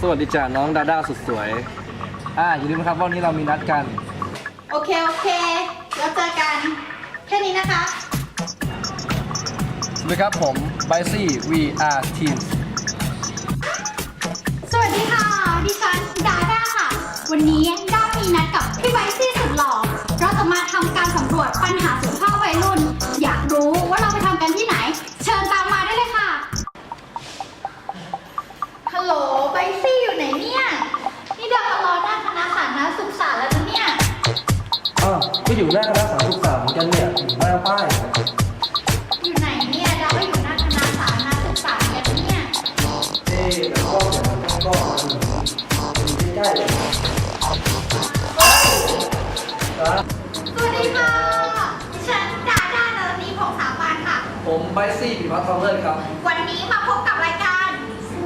สวัสดีจ้าน้องดาด้าสุดสวย อ่าอย่าลืมนะครับว่าวันนี้เรามีนัดกัน โอเค โอเค แล้วเจอกัน แค่นี้นะคะ สวัสดีครับผมไบซี่ VR Team สวัสดีค่ะ ดิฉันดาด้าค่ะ วันนี้ด้ามีนัดกับพี่ไวซี่สุดหล่อ เราจะมาทำการสำรวจปัญหาสุข อ้าวก็อยู่หน้าคณะสาธารณสุขศาสตร์เหมือนกันเนี่ยหน้าป้ายอยู่ไหนเนี่ยดาก็อยู่หน้าคณะสาธารณสุขศาสตร์แล้วเนี่ยเอ๊ะแล้วก็เดี๋ยวมันก็อยู่ใกล้ๆเลยครับสวัสดีค่ะดิฉันดาด้าดารณีพงสาปานค่ะ ผมไบซี่ปิพัฒน์ทองเลิศครับ วันนี้มาพบกับรายการ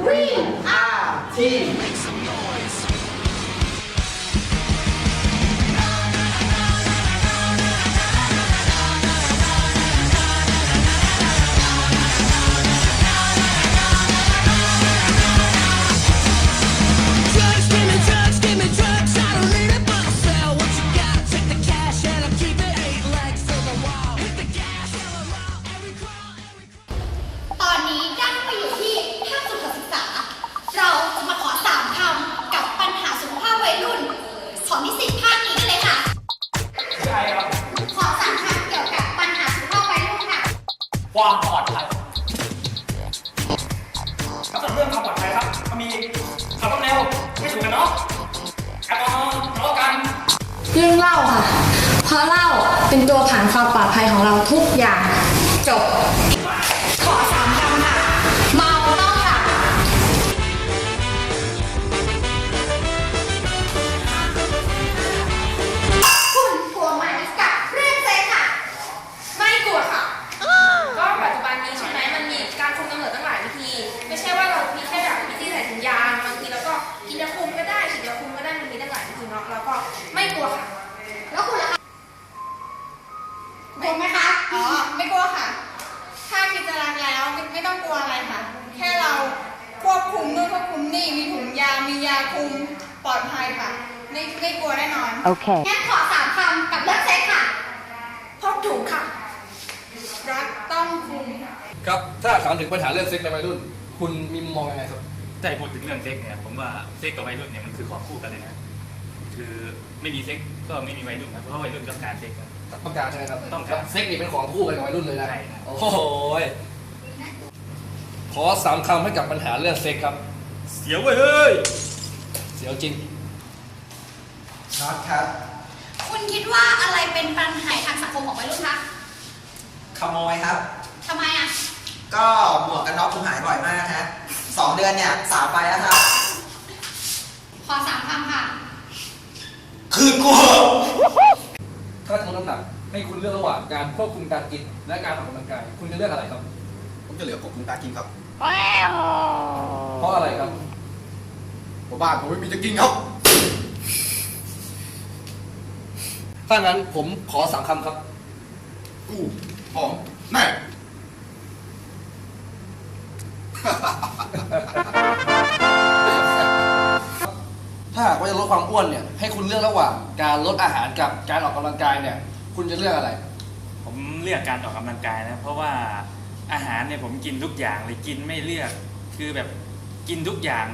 วิ่งอ่ ความปลอดภัยครับส่วนเรื่องความปลอดภัยครับก็มีขับรถเร็วไม่ถูกกันเนาะแอลกอฮอล์ทะเลาะกันเรื่องเล่าค่ะเพราะเล่าเป็นตัวผ่านความปลอดภัยของเราทุกอย่างจบ กลัวไหมคะ อ๋อ ไม่กลัวค่ะ ถ้าพิจารณาแล้วไม่ไม่ต้องกลัวอะไรค่ะ แค่เราควบคุมนู่นควบคุมนี่มีถุงยา มียาคุมปลอดภัยค่ะ ไม่ไม่กลัวแน่นอนงั้นขอสามคำกับเรื่องเซ็กค่ะพกถุงค่ะ รักต้องคุม ครับ ถ้าถามถึงปัญหาเรื่องเซ็กในวัยรุ่น คุณมีมุมมองยังไงครับ ถ้าพูดถึงเรื่องเซ็กเนี่ยผมว่าเซ็กกับวัยรุ่นเนี่ยมันคือของคู่กันเลยนะ คือไม่มีเซ็กก็ไม่มีวัยรุ่นนะเพราะวัยรุ่นต้องการเซ็กครับ ต้องการใช่ไหมครับต้องการ เซ็กนี่เป็นของคู่กันกับวัยรุ่นเลยนะ ใช่ครับ โอ้โหยขอสามคำให้กับปัญหาเรื่องเซ็กครับ เสียวเว้ยเฮ้ย เสียวจริง น็อตครับ คุณคิดว่าอะไรเป็นปัญหาทางสังคมของวัยรุ่นคะขโมยครับ ทำไมอะ ก็หมวกกันน็อกผมหายบ่อยมากฮะสองเดือนเนี่ยสามไปแล้วครับ ขอสามคำ ค่ะคืนกูถ้าชั่งน้ำหนักให้คุณเลือกระหว่างการควบคุมการกินและการออกกำลังกาย คุณจะเลือกอะไรครับ ผมจะเหลือผมคุณตากินครับเพราะอะไรครับ เพราะบ้านผมไม่มีจะกินครับ ถ้างั้นผมขอสามคำครับ กูหอมแม่ ถ้าหากว่าจะลดความอ้วนเนี่ยให้คุณเลือกระหว่างการลดอาหารกับการออกกำลังกายเนี่ย คุณจะเลือกอะไร ผมเลือกการออกกำลังกายนะ เพราะว่าอาหารเนี่ยผมกินทุกอย่างเลยกินไม่เลือก คือแบบกินทุกอย่าง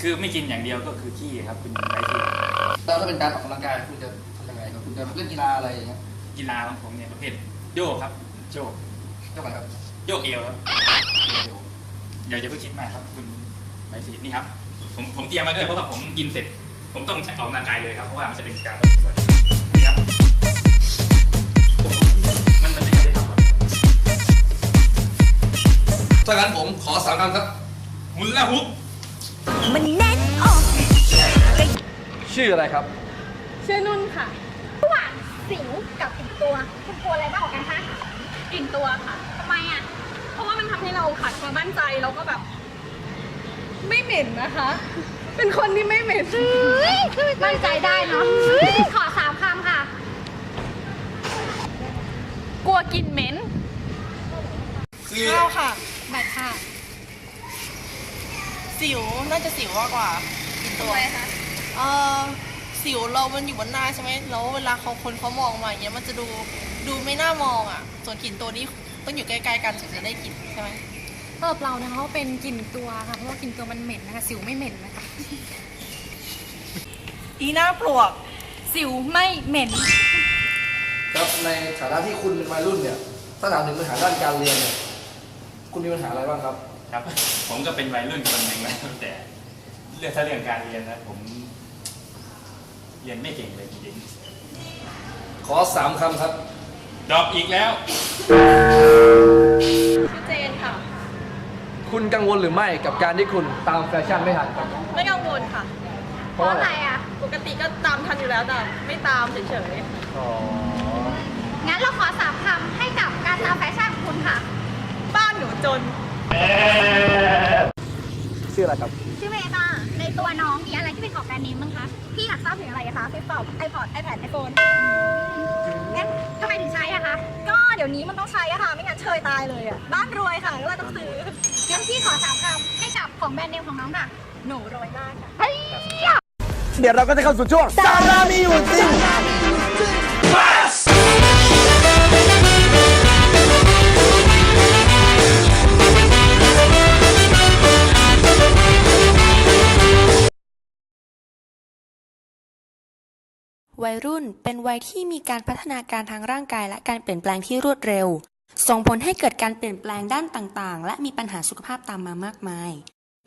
คือไม่กินอย่างเดียวก็คือขี้ครับคุณไปที่แล้วถ้าเป็นการออกกำลังกายคุณจะทำยังไงครับคุณจะเล่นกีฬาอะไรอย่างเงี้ยกีฬาของผมเนี่ยประเภทโยกครับโยกเท่าไหร่ครับโยกเอวครับเดี๋ยวจะเพิ่งคิดมากครับคุณไปสินี่ครับ ผมผมเตรียมมาด้วยเพราะว่าผมกินเสร็จ ผมต้องออกกำลังกายเลยครับเพราะว่ามันจะเป็นการนี่ครับมันมันไม่ได้ทำครับถ้างั้นผมขอสามคำครับ มุนละฮุกชื่ออะไรครับ ชื่อนุ่นค่ะ ระหว่างสิวกับกลิ่นตัวคุณกลัวอะไรมากกว่ากันคะกลิ่นตัวค่ะทำไมอะ เพราะว่ามันทำให้เราขาดความมั่นใจแล้วก็แบบ ไม่เหม็นนะคะ เป็นคนที่ไม่เหม็น มั่นใจได้เนาะขอสามคำค่ะ กลัวกลิ่นเหม็นคือข้าวค่ะ แบตค่ะ สิวน่าจะสิวมากกว่ากินตัวเออสิวเรามันอยู่บนหน้าใช่ไหมแล้วเวลาเขาคนเขามองมาอย่างเงี้ยมันจะดูดูไม่น่ามองอะ ส่วนกลิ่นตัวนี้ต้องอยู่ใกล้ๆกันถึงจะได้กลิ่นใช่ไหม เปิบเรานะคะว่าเป็นกลิ่นตัวค่ะเพราะว่ากลิ่นตัวมันเหม็นนะคะ สิวไม่เหม็นนะคะอีหน้าปลวก สิวไม่เหม็น ครับในฐานะที่คุณเป็นวัยรุ่นเนี่ยถ้าถามถึงปัญหาด้านการเรียนเนี่ยคุณมีปัญหาอะไรบ้างครับ ครับ ผมก็เป็นวัยรุ่นคนหนึ่งแล้วแต่เรื่องถ้าเรื่องการเรียนนะผม เรียนไม่เก่งเลยจริงขอสามคำครับๆดรอปอีกแล้วชื่อเจนค่ะ คุณกังวลหรือไม่กับการที่คุณตามแฟชั่นไม่ทันครับ ไม่กังวลค่ะ เพราะอะไรอะ ปกติก็ตามทันอยู่แล้วแต่ไม่ตามเฉยอ๋องั้นเราขอสามคำให้กับการตามแฟชั่นของคุณค่ะ ๆ บ้านหนูจน ชื่ออะไรครับ ชื่อเมย์ค่ะใน ตัวน้องมีอะไรที่เป็นของแบรนด์เนมบ้างคะ พี่อยากทราบถึงอะไรคะฟิปเปอร์ไอพอดไอแพดไอโฟนงั้นทำไมถึงใช้อะคะ ก็เดี๋ยวนี้มันต้องใช้อะค่ะ ไม่งั้นเชยตายเลยอะบ้านรวยค่ะก็เลยต้องซื้องั้นพี่ขอสามคำให้กับของแบรนด์เนมของน้องค่ะ หนูรวยมากค่ะเดี๋ยวเราก็จะเข้าสู่ช่วงสารามีอยู่จริง วัยรุ่นเป็นวัยที่มีการพัฒนาการทางร่างกายและการเปลี่ยนแปลงที่รวดเร็ว ส่งผลให้เกิดการเปลี่ยนแปลงด้านต่างๆ และมีปัญหาสุขภาพตามมามากมาย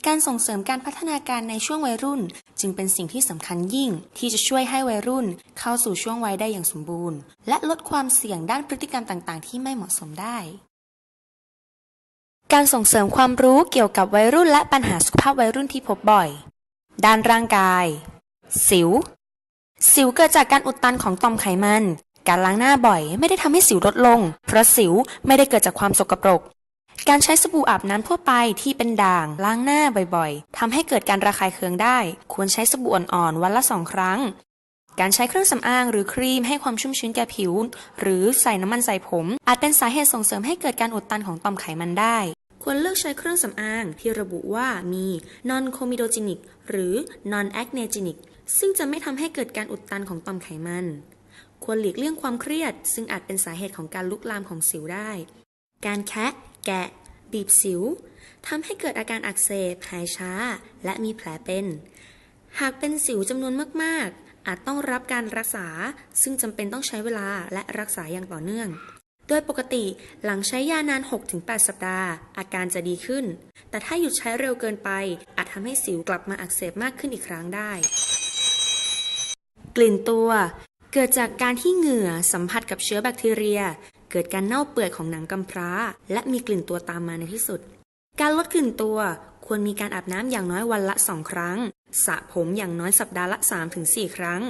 การส่งเสริมการพัฒนาการในช่วงวัยรุ่น จึงเป็นสิ่งที่สำคัญยิ่ง ที่จะช่วยให้วัยรุ่นเข้าสู่ช่วงวัยได้อย่างสมบูรณ์ และลดความเสี่ยงด้านพฤติกรรมต่างๆ ที่ไม่เหมาะสมได้ การส่งเสริมความรู้เกี่ยวกับวัยรุ่น และปัญหาสุขภาพวัยรุ่นที่พบบ่อย ด้านร่างกาย สิว สิวเกิดจากการอุดตันของต่อมไขมัน การล้างหน้าบ่อยไม่ได้ทำให้สิวลดลง เพราะสิวไม่ได้เกิดจากความสกปรก การใช้สบู่อาบน้ำทั่วไปที่เป็นด่าง ล้างหน้าบ่อยๆทำให้เกิดการระคายเคืองได้ ควรใช้สบู่อ่อนๆวันละสองครั้ง การใช้เครื่องสำอางหรือครีมให้ความชุ่มชื้นแก่ผิว หรือใส่น้ำมันใส่ผม อาจเป็นสาเหตุส่งเสริมให้เกิดการอุดตันของต่อมไขมันได้ควรเลือกใช้เครื่องสำอางที่ระบุว่ามี non comedogenic หรือ non acnegenic ซึ่งจะไม่ทำให้เกิดการอุดตันของต่อมไขมัน ควรหลีกเลี่ยงความเครียด ซึ่งอาจเป็นสาเหตุของการลุกลามของสิวได้ การแคะแกะ บีบสิวทำให้เกิดอาการอักเสบ หายช้า และมีแผลเป็น หากเป็นสิวจำนวนมาก ๆ อาจต้องรับการรักษา ซึ่งจำเป็นต้องใช้เวลาและรักษาอย่างต่อเนื่อง โดยปกติหลังใช้ยานาน 6-8 สัปดาห์ อาการจะดีขึ้น แต่ถ้าหยุดใช้เร็วเกินไป อาจทำให้สิวกลับมาอักเสบมากขึ้นอีกครั้งได้ กลิ่นตัว เกิดจากการที่เหงื่อสัมผัสกับเชื้อแบคทีเรีย เกิดการเน่าเปื่อยของหนังกำพร้า และมีกลิ่นตัวตามมาในที่สุด การลดกลิ่นตัวควรมีการอาบน้ำอย่างน้อยวันละ2ครั้งสระผมอย่างน้อยสัปดาห์ละ 3-4 ครั้ง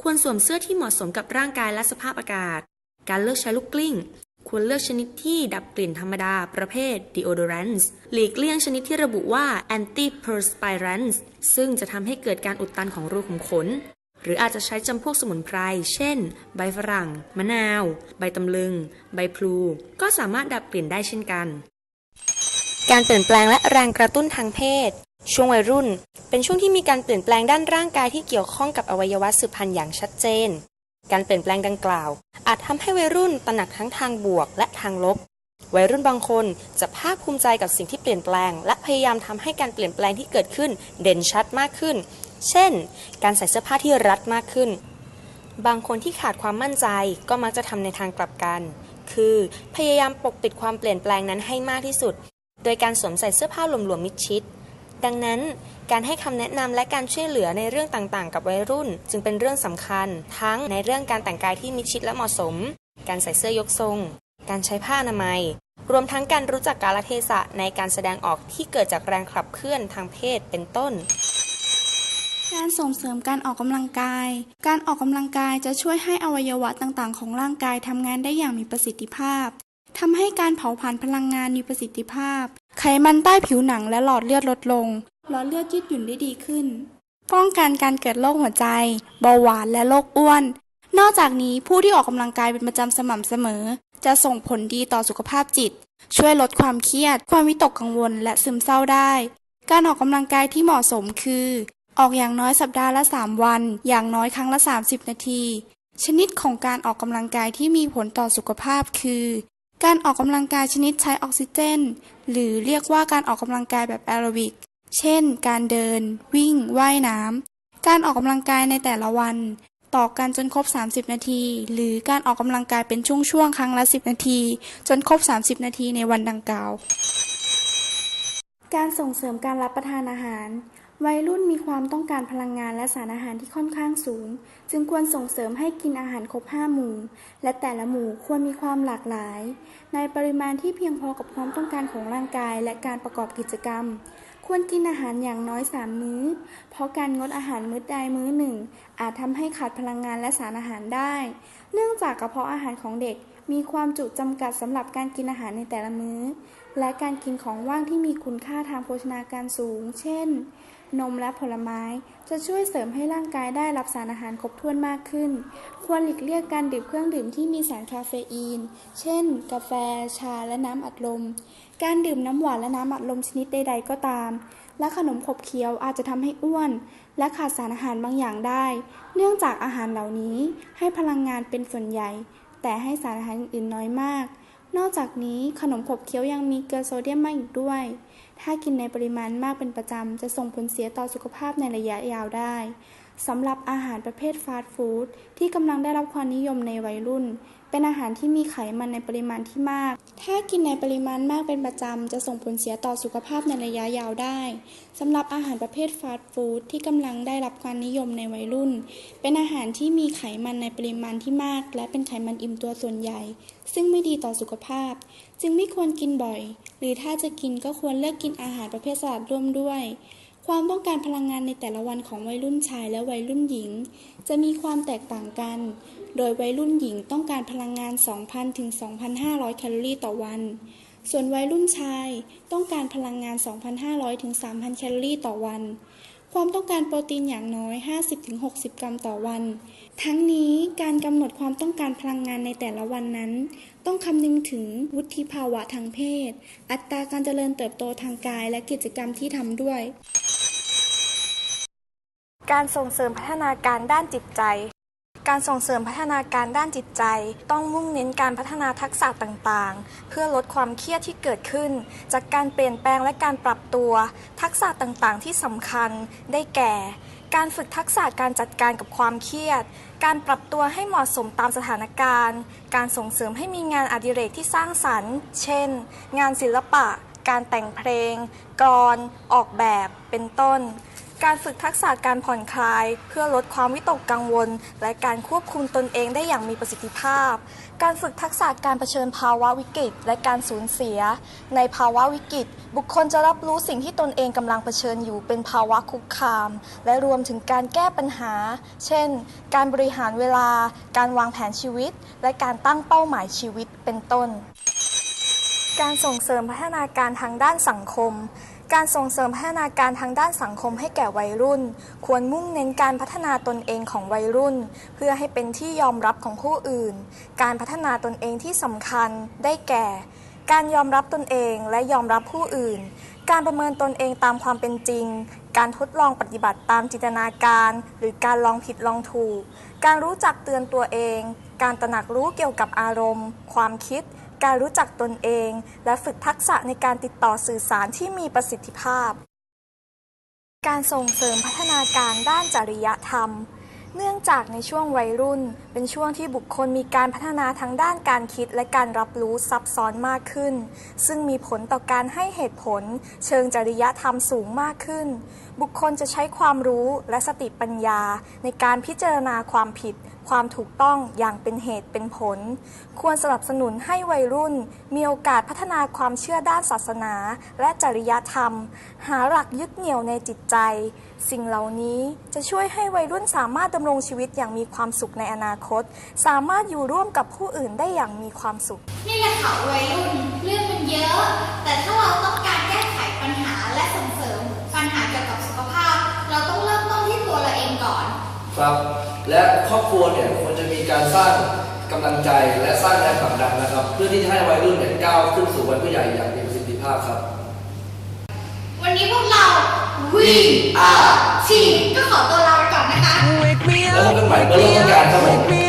ควรสวมเสื้อที่เหมาะสมกับร่างกายและสภาพอากาศ การเลือกใช้ลูกกลิ้ง ควรเลือกชนิดที่ดับกลิ่นธรรมดาประเภท deodorants หลีกเลี่ยงชนิดที่ระบุว่า antiperspirants ซึ่งจะทำให้เกิดการอุดตันของรูขุมขน หรืออาจจะใช้จำพวกสมุนไพร เช่น ใบฝรั่ง มะนาว ใบตำลึง ใบพลู ก็สามารถดับกลิ่นได้เช่นกัน การเปลี่ยนแปลงและแรงกระตุ้นทางเพศ ช่วงวัยรุ่น เป็นช่วงที่มีการเปลี่ยนแปลงด้านร่างกายที่เกี่ยวข้องกับอวัยวะสืบพันธุ์อย่างชัดเจน การเปลี่ยนแปลงดังกล่าว อาจทำให้วัยรุ่นตระหนักทั้งทางบวกและทางลบวัยรุ่นบางคนจะภาคภูมิใจกับสิ่งที่เปลี่ยนแปลง และพยายามทำให้การเปลี่ยนแปลงที่เกิดขึ้นเด่นชัดมากขึ้น เช่น การใส่เสื้อผ้าที่รัดมากขึ้น บางคนที่ขาดความมั่นใจก็มักจะทำในทางกลับกัน คือ พยายามปกปิดความเปลี่ยนแปลงนั้นให้มากที่สุด โดยการสวมใส่เสื้อผ้าหลวมๆมิดชิด ดังนั้นการให้คำแนะนำและการช่วยเหลือในเรื่องต่างๆ กับวัยรุ่น จึงเป็นเรื่องสำคัญ ทั้งในเรื่องการแต่งกายที่มิดชิดและเหมาะสม การใส่เสื้อยกทรง การใช้ผ้าอนามัย รวมทั้งการรู้จักกาลเทศะในการแสดงออกที่เกิดจากแรงขับเคลื่อนทางเพศเป็นต้น การส่งเสริมการออกกำลังกาย การออกกำลังกายจะช่วยให้อวัยวะต่างๆ ของร่างกายทำงานได้อย่างมีประสิทธิภาพทำให้การเผาผลาญพลังงานมีประสิทธิภาพ ไขมันใต้ผิวหนังและหลอดเลือดลดลง หลอดเลือดยืดหยุ่นได้ดีขึ้น ป้องกันการเกิดโรคหัวใจ เบาหวานและโรคอ้วน นอกจากนี้ผู้ที่ออกกำลังกายเป็นประจำสม่ำเสมอ จะส่งผลดีต่อสุขภาพจิต ช่วยลดความเครียด ความวิตกกังวลและซึมเศร้าได้ การออกกำลังกายที่เหมาะสมคือ ออกอย่างน้อยสัปดาห์ละ 3 วัน อย่างน้อยครั้งละ 30 นาที ชนิดของการออกกำลังกายที่มีผลต่อสุขภาพคือ การออกกำลังกายชนิดใช้ออกซิเจน หรือเรียกว่าการออกกำลังกายแบบแอโรบิก เช่น การเดิน วิ่ง ว่ายน้ำ การออกกำลังกายในแต่ละวัน ต่อกันจนครบ 30 นาที หรือการออกกำลังกายเป็นช่วงๆ ครั้งละ 10 นาที จนครบ 30 นาทีในวันดังกล่าว การส่งเสริมการรับประทานอาหาร วัยรุ่นมีความต้องการพลังงานและสารอาหารที่ค่อนข้างสูง จึงควรส่งเสริมให้กินอาหารครบ 5 หมู่ และแต่ละหมู่ควรมีความหลากหลาย ในปริมาณที่เพียงพอกับความต้องการของร่างกายและการประกอบกิจกรรม ควรกินอาหารอย่างน้อย 3 มื้อ เพราะการงดอาหารมื้อใดมื้อหนึ่ง อาจทำให้ขาดพลังงานและสารอาหารได้ เนื่องจากกระเพาะอาหารของเด็ก มีความจุจำกัดสำหรับการกินอาหารในแต่ละมื้อ และการกินของว่างที่มีคุณค่าทางโภชนาการสูง เช่น นมและผลไม้จะช่วยเสริมให้ร่างกายได้รับสารอาหารครบถ้วนมากขึ้น ควรหลีกเลี่ยงการดื่มเครื่องดื่มที่มีสารคาเฟอีน เช่น กาแฟ ชา และน้ำอัดลม การดื่มน้ำหวานและน้ำอัดลมชนิดใด ๆ ก็ตาม และขนมขบเคี้ยวอาจจะทำให้อ้วน และขาดสารอาหารบางอย่างได้ เนื่องจากอาหารเหล่านี้ให้พลังงานเป็นส่วนใหญ่ แต่ให้สารอาหารอื่นน้อยมาก นอกจากนี้ขนมขบเคี้ยวยังมีเกลือโซเดียมมากอีกด้วย ถ้ากินในปริมาณมากเป็นประจำ จะส่งผลเสียต่อสุขภาพในระยะยาวได้สำหรับอาหารประเภทฟาสต์ฟู้ดที่กำลังได้รับความนิยมในวัยรุ่น เป็นอาหารที่มีไขมันในปริมาณที่มาก ถ้ากินในปริมาณมากเป็นประจำ จะส่งผลเสียต่อสุขภาพในระยะยาวได้สำหรับอาหารประเภทฟาสต์ฟู้ดที่กำลังได้รับความนิยมในวัยรุ่น เป็นอาหารที่มีไขมันในปริมาณที่มาก และเป็นไขมันอิ่มตัวส่วนใหญ่ ซึ่งไม่ดีต่อสุขภาพ จึงไม่ควรกินบ่อย หรือถ้าจะกินก็ควรเลือกกินอาหารประเภทสลัดร่วมด้วย ความต้องการพลังงานในแต่ละวันของวัยรุ่นชายและวัยรุ่นหญิง จะมีความแตกต่างกัน โดยวัยรุ่นหญิงต้องการพลังงาน 2,000 ถึง 2,500 แคลอรี่ต่อวัน ส่วนวัยรุ่นชายต้องการพลังงาน 2,500 ถึง 3,000 แคลอรี่ต่อวัน ความต้องการโปรตีนอย่างน้อย 50-60 กรัมต่อวัน ทั้งนี้การกำหนดความต้องการพลังงานในแต่ละวันนั้น ต้องคำนึงถึงวุฒิภาวะทางเพศ อัตราการเจริญเติบโตทางกายและกิจกรรมที่ทำด้วย การส่งเสริมพัฒนาการด้านจิตใจ การส่งเสริมพัฒนาการด้านจิตใจ ต้องมุ่งเน้นการพัฒนาทักษะต่างๆ เพื่อลดความเครียดที่เกิดขึ้น จากการเปลี่ยนแปลงและการปรับตัว ทักษะต่างๆ ที่สำคัญได้แก่ การฝึกทักษะการจัดการกับความเครียด การปรับตัวให้เหมาะสมตามสถานการณ์ การส่งเสริมให้มีงานอดิเรกที่สร้างสรรค์ เช่น งานศิลปะ การแต่งเพลงกลอนออกแบบ เป็นต้น การฝึกทักษะการผ่อนคลาย เพื่อลดความวิตกกังวล และการควบคุมตนเองได้อย่างมีประสิทธิภาพ การฝึกทักษะการเผชิญภาวะวิกฤต และการสูญเสีย ในภาวะวิกฤต บุคคลจะรับรู้สิ่งที่ตนเองกำลังเผชิญอยู่เป็นภาวะคุกคาม และรวมถึงการแก้ปัญหา เช่น การบริหารเวลา การวางแผนชีวิต และการตั้งเป้าหมายชีวิตเป็นต้น การส่งเสริมพัฒนาการทางด้านสังคม การส่งเสริมพัฒนาการทางด้านสังคมให้แก่วัยรุ่น ควรมุ่งเน้นการพัฒนาตนเองของวัยรุ่น เพื่อให้เป็นที่ยอมรับของผู้อื่น การพัฒนาตนเองที่สำคัญได้แก่ การยอมรับตนเองและยอมรับผู้อื่น การประเมินตนเองตามความเป็นจริง การทดลองปฏิบัติตามจินตนาการ หรือการลองผิดลองถูก การรู้จักเตือนตัวเอง การตระหนักรู้เกี่ยวกับอารมณ์ ความคิด การรู้จักตนเอง และฝึกทักษะในการติดต่อสื่อสารที่มีประสิทธิภาพ การส่งเสริมพัฒนาการด้านจริยธรรม เนื่องจากในช่วงวัยรุ่น เป็นช่วงที่บุคคลมีการพัฒนาทางด้านการคิดและการรับรู้ซับซ้อนมากขึ้น ซึ่งมีผลต่อการให้เหตุผล เชิงจริยธรรมสูงมากขึ้น บุคคลจะใช้ความรู้และสติปัญญา ในการพิจารณาความผิด ความถูกต้องอย่างเป็นเหตุเป็นผล ควรสนับสนุนให้วัยรุ่น มีโอกาสพัฒนาความเชื่อด้านศาสนา และจริยธรรม หาหลักยึดเหนี่ยวในจิตใจ สิ่งเหล่านี้จะช่วยให้วัยรุ่นสามารถดำรงชีวิตอย่างมีความสุขในอนาคต สามารถอยู่ร่วมกับผู้อื่นได้อย่างมีความสุข นี่แหละค่ะวัยรุ่นเรื่องมันเยอะ แต่ถ้าเราต้องการแก้ไขปัญหาและส่งเสริมปัญหาเกี่ยวกับสุขภาพ เราต้องเริ่มต้นที่ตัวเราเองก่อน ครับ และครอบครัวเนี่ยควรจะมีการสร้างกำลังใจและสร้างแรงผลักดันนะครับ เพื่อที่จะให้วัยรุ่นเนี่ยก้าวขึ้นสู่วัยผู้ใหญ่อย่างมีประสิทธิภาพครับ วัวันนี้พวกเรา We Are Team ก็ขอตัวลาไปก่อนนะคะแล้วพบกันใหม่เมื่อเริ่มต้องการ